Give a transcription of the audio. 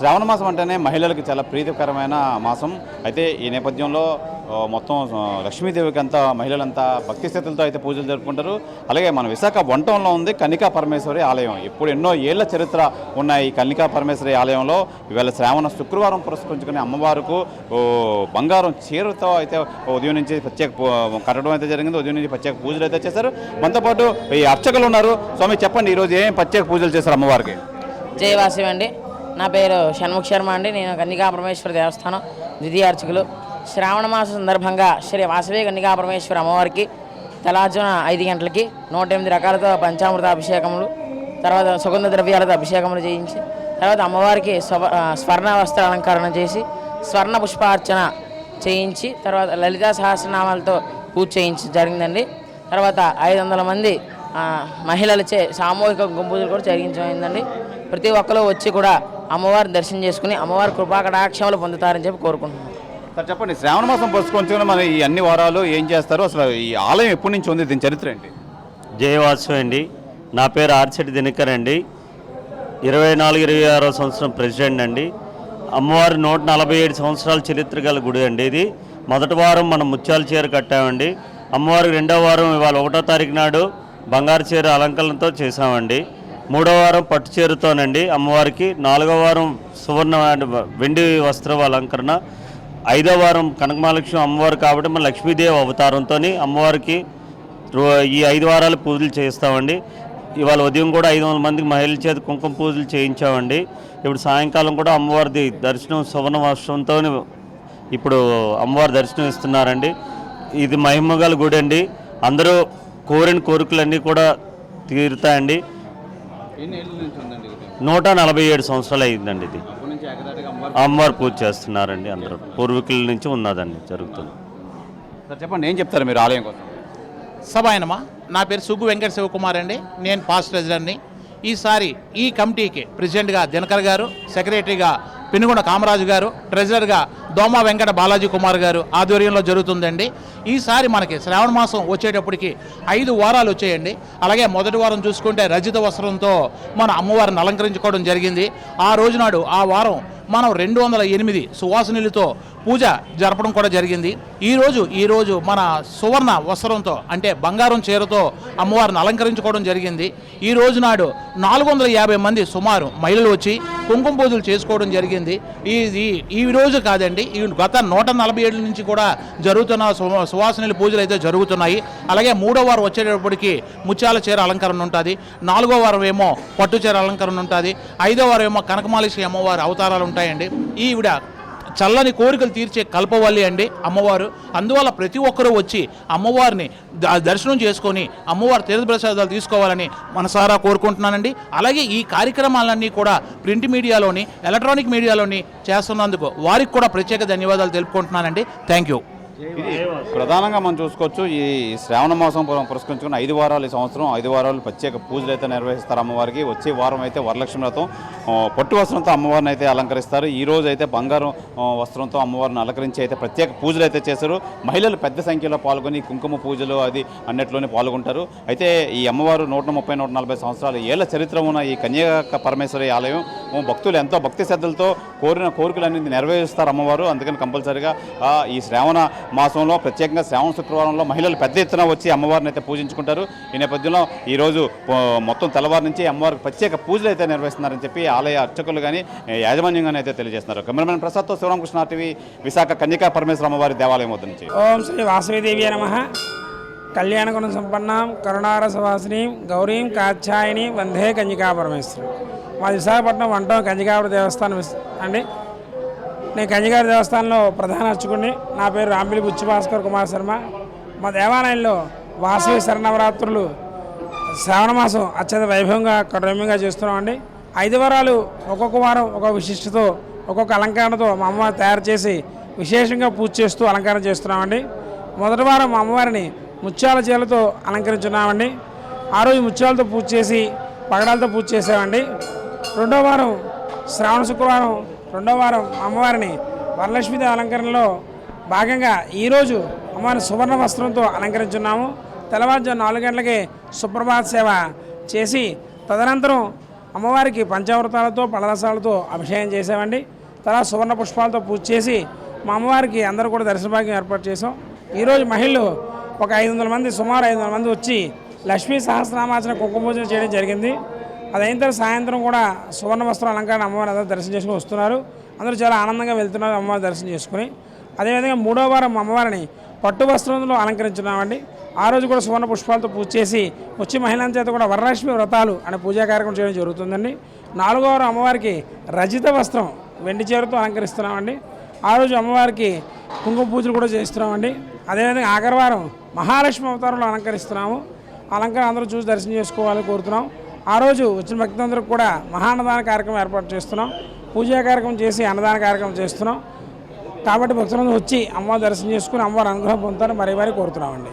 శ్రావణ మాసం అంటేనే మహిళలకు చాలా ప్రీతికరమైన మాసం. అయితే ఈ నేపథ్యంలో మొత్తం లక్ష్మీదేవికి అంతా మహిళలంతా భక్తి స్థితులతో అయితే పూజలు జరుపుకుంటారు. అలాగే మన విశాఖ వంటంలో ఉంది కన్నికా పరమేశ్వరి ఆలయం. ఇప్పుడు ఎన్నో ఏళ్ళ చరిత్ర ఉన్న ఈ కన్నికా పరమేశ్వరి ఆలయంలో. ఇవాళ శ్రావణ శుక్రవారం పురస్కరించుకుని అమ్మవారికి బంగారం చీరతో అయితే ఉదయం నుంచి ప్రత్యేక కట్టడం అయితే జరిగింది. ఉదయం నుంచి ప్రత్యేక పూజలు అయితే చేశారు. మనతో పాటు ఈ అర్చకులు ఉన్నారు. స్వామి చెప్పండి ఈరోజు ఏం ప్రత్యేక పూజలు చేశారు అమ్మవారికి? జై అండి. నా పేరు షణ్ముఖ శర్మ అండి. నేను కన్నికాపురమేశ్వర దేవస్థానం ద్వితీయ అర్చకులు. శ్రావణ మాస సందర్భంగా శ్రీ వాసవి కన్నికాపురమేశ్వర అమ్మవారికి తెలార్జున ఐదు గంటలకి నూట ఎనిమిది రకాలతో పంచామృత అభిషేకములు తర్వాత సుగంధ ద్రవ్యాలతో అభిషేకములు చేయించి తర్వాత అమ్మవారికి స్వ- స్వర్ణ వస్త్ర అలంకరణ చేసి స్వర్ణ పుష్పార్చన చేయించి తర్వాత లలితా సహస్రనామాలతో పూజ చేయించి జరిగిందండి. తర్వాత ఐదు వందల మంది మహిళలచే సామూహిక గుంపూజలు కూడా జరిగించమైందండి ప్రతి ఒక్కరు వచ్చి కూడా అమ్మవారిని దర్శనం చేసుకుని అమ్మవారి కృపా కటాక్షములు పొందుతారని చెప్పి కోరుకుంటున్నాను సార్ చెప్పండి శ్రావణ మాసం పురస్కరించుకుని మన ఈ అన్ని వారాలు ఏం చేస్తారు? అసలు ఈ ఆలయం ఎప్పటి నుంచి ఉంది? దీని చరిత్ర ఏంటి? జయవాసు అండి. నా పేరు ఆర్చెటి దినకర్ అండి. ఇరవై నాలుగు ఇరవై ఆరో సంవత్సరం ప్రెసిడెంట్ అండి. అమ్మవారి నూట నలభై ఏడు సంవత్సరాల చరిత్ర గల గుడి అండి ఇది. మొదటి వారం మనం ముత్యాల చీర కట్టామండి. అమ్మవారికి రెండో వారం ఇవాళ ఒకటో తారీఖు నాడు బంగారు చీర అలంకరణతో చేసామండి మూడో వారం పట్టు చీరతోనండి అమ్మవారికి నాలుగో వారం సువర్ణ వెండి వస్త్ర అలంకరణ. ఐదో వారం కనకమహాలక్ష్మి అమ్మవారు కాబట్టి మన లక్ష్మీదేవి అవతారంతో అమ్మవారికి ఈ ఐదు వారాలు పూజలు చేస్తామండి ఇవాళ ఉదయం కూడా ఐదు వందల మందికి మహిళల చేత కుంకుమ పూజలు చేయించామండి. ఇప్పుడు సాయంకాలం కూడా అమ్మవారిది దర్శనం సువర్ణ వర్షంతో ఇప్పుడు అమ్మవారి దర్శనం ఇస్తున్నారండి. ఇది మహిమగల గుడి అండి. అందరూ కోరిన కోరికలన్నీ కూడా తీరుతాయండి. నూట నలభై ఏడు సంవత్సరాలు అయిందండి ఇది. అమ్మవారు పూజ చేస్తున్నారండి అందరూ. పూర్వీకుల నుంచి ఉన్నదండి జరుగుతుంది. సార్ చెప్పండి ఏం చెప్తారు మీరు ఆలయం కోసం? సభాయనమా? నా పేరు సుగ్గు వెంకట శివకుమార్ అండి. నేను పాస్ట్ ట్రెజరర్ని ఈసారి ఈ కమిటీకి ప్రెసిడెంట్గా దినకర్ గారు సెక్రటరీగా పెనుగొండ కామరాజు గారు ట్రెజరర్గా దోమ వెంకట బాలాజీ కుమార్ గారు ఆధ్వర్యంలో జరుగుతుందండి. ఈసారి మనకి శ్రావణ మాసం వచ్చేటప్పటికి ఐదు వారాలు వచ్చేయండి. అలాగే మొదటి వారం చూసుకుంటే రజిత వస్త్రంతో మన అమ్మవారిని అలంకరించుకోవడం జరిగింది. ఆ రోజునాడు ఆ వారం మనం రెండు వందల ఎనిమిది సువాసనలతో పూజ జరపడం కూడా జరిగింది. ఈరోజు ఈరోజు మన సువర్ణ వస్త్రంతో అంటే బంగారం చీరతో అమ్మవారిని అలంకరించుకోవడం జరిగింది. ఈ రోజు నాడు నాలుగు వందల యాభై మంది సుమారు మహిళలు వచ్చి కుంకుమ పూజలు చేసుకోవడం జరిగింది. ఈ ఈ- రోజు కాదండి ఈ గత నూట నలభై ఏళ్ళ నుంచి కూడా జరుగుతున్న సు- పూజలు అయితే జరుగుతున్నాయి. అలాగే మూడో వారం వచ్చేటప్పటికి ముత్యాల చీర అలంకరణ ఉంటుంది. నాలుగో వారం ఏమో పట్టు చీర అలంకరణ ఉంటుంది. ఐదో వారం ఏమో కనకమాలిశ్రీ అమ్మవారి అవతారాలు ఉంటాయి. ఉంటాయండి. ఈవిడ చల్లని కోరికలు తీర్చే కల్పవల్లి అండి అమ్మవారు. అందువల్ల ప్రతి ఒక్కరూ వచ్చి అమ్మవారిని దర్శనం చేసుకొని అమ్మవారి తీర్థప్రసాదాలు తీసుకోవాలని మనసారా కోరుకుంటున్నానండి. అలాగే ఈ కార్యక్రమాలన్నీ కూడా ప్రింట్ మీడియాలోని ఎలక్ట్రానిక్ మీడియాలోని చేస్తున్నందుకు వారికి కూడా ప్రత్యేక ధన్యవాదాలు తెలుపుకుంటున్నానండి. Thank you. ప్రధానంగా మనం చూసుకోవచ్చు ఈ శ్రావణ మాసం పుర- పురస్కరించుకున్న ఐదు వారాలు ఈ సంవత్సరం ఐదు వారాలు ప్రత్యేక పూజలు అయితే నిర్వహిస్తారు అమ్మవారికి. వచ్చే వారం అయితే వరలక్ష్మి పట్టు వస్త్రంతో అమ్మవారిని అయితే అలంకరిస్తారు. ఈ రోజు అయితే బంగారం వస్త్రంతో అమ్మవారిని అలంకరించి అయితే ప్రత్యేక పూజలు అయితే చేశారు. మహిళలు పెద్ద సంఖ్యలో పాల్గొని కుంకుమ పూజలు అది అన్నిట్లోనే పాల్గొంటారు. అయితే ఈ అమ్మవారు నూట ముప్పై నూట నలభై సంవత్సరాలు ఏళ్ళ చరిత్ర ఉన్న ఈ కన్యాక పరమేశ్వరి ఆలయం. భక్తులు ఎంతో భక్తి శ్రద్ధలతో కోరిన కోరికలన్నీ నెరవేరుస్తారు అమ్మవారు. అందుకని కంపల్సరిగా ఈ శ్రావణ మాసంలో ప్రత్యేకంగా శ్రావణ శుక్రవారంలో మహిళలు పెద్ద ఎత్తున వచ్చి అమ్మవారిని అయితే పూజించుకుంటారు. ఈ నేపథ్యంలో ఈరోజు మొత్తం తెల్లవారు నుంచి అమ్మవారికి ప్రత్యేక పూజలు అయితే నిర్వహిస్తున్నారని చెప్పి ఆలయ అర్చకులు కానీ యాజమాన్యం కానీ అయితే తెలియజేస్తున్నారు. కెమెరామెన్ ప్రసాద్తో శివరామకృష్ణ టీవీ విశాఖ కన్యకా పరమేశ్వర అమ్మవారి దేవాలయం వద్ద నుంచి. ఓం శ్రీ వాసవిదేవి నమ. కళ్యాణగుణ సంపన్నాం కరుణారసవాసిని గౌరీం కాత్యాయని వందే కన్యకా పరమేశ్వరం మా విశాఖపట్నం వంటం కన్యకాపుర దేవస్థానం అండి? నేను గంజగారి దేవస్థానంలో ప్రధాన అర్చకుడిని. నా పేరు రాంబిలి బుచ్చి భాస్కర్ కుమార్ శర్మ. మా దేవాలయంలో వాసవి శరణవరాత్రులు శ్రావణ మాసం అత్యంత వైభవంగా రమ్యంగా చేస్తున్నామండి. ఐదు వారాలు ఒక్కొక్క వారం ఒక్కొక్క విశిష్టతో ఒక్కొక్క అలంకరణతో మా అమ్మవారు తయారు చేసి విశేషంగా పూజ చేస్తూ అలంకరణ చేస్తున్నామండి. మొదటి వారం మా అమ్మవారిని ముత్యాల చీరలతో అలంకరించున్నామండి. ఆ రోజు ముత్యాలతో పూజ చేసి పగడాలతో పూజ చేసామండి రెండో వారం శ్రావణ శుక్రవారం రెండో వారం అమ్మవారిని వరలక్ష్మీదేవి అలంకరణలో భాగంగా ఈరోజు అమ్మవారిని సువర్ణ వస్త్రంతో అలంకరించున్నాము. తెల్లవారుజాము నాలుగు గంటలకి సుప్రభాత సేవ చేసి తదనంతరం అమ్మవారికి పంచామృతాలతో పలరసాలతో అభిషేకం చేసామండి తర్వాత సువర్ణ పుష్పాలతో పూజ చేసి మా అమ్మవారికి అందరూ కూడా దర్శనభాగ్యం ఏర్పాటు చేసాం ఈరోజు మహిళలు ఒక ఐదు వందల మంది సుమారు ఐదు వందల మంది వచ్చి లక్ష్మీ సహస్రనామాచన కుంకుమ పూజలు చేయడం జరిగింది. అది అయిన తర్వాత సాయంత్రం కూడా సువర్ణ వస్త్ర అలంకరణ అమ్మవారి అందరూ దర్శనం చేసుకుని వస్తున్నారు. అందరూ చాలా ఆనందంగా వెళ్తున్నారు అమ్మవారి దర్శనం చేసుకుని. అదేవిధంగా మూడో వారం అమ్మవారిని పట్టు వస్త్రంలో అలంకరించున్నామండి. ఆ రోజు కూడా సువర్ణ పుష్పాలతో పూజ చేసి వచ్చి మహిళల చేత కూడా వరలక్ష్మి వ్రతాలు అనే పూజా కార్యక్రమం చేయడం జరుగుతుందండి. నాలుగో వారం అమ్మవారికి రజిత వస్త్రం వెండి చీరతో అలంకరిస్తున్నామండి. ఆ రోజు అమ్మవారికి కుంకుమ పూజలు కూడా చేస్తున్నామండి. అదేవిధంగా ఆఖరివారం మహాలక్ష్మి అవతారంలో అలంకరిస్తున్నాము. అలంకారం అందరూ చూసి దర్శనం చేసుకోవాలని కోరుతున్నాం. ఆ రోజు వచ్చిన భక్తులందరూ కూడా మహాన్నదాన కార్యక్రమం ఏర్పాటు చేస్తున్నాం. పూజా కార్యక్రమం చేసి అన్నదాన కార్యక్రమం చేస్తున్నాం. కాబట్టి భక్తులందరూ వచ్చి అమ్మవారి దర్శనం చేసుకుని అమ్మవారి అనుగ్రహం పొందుతారని మరీ మరీ కోరుతున్నామండి.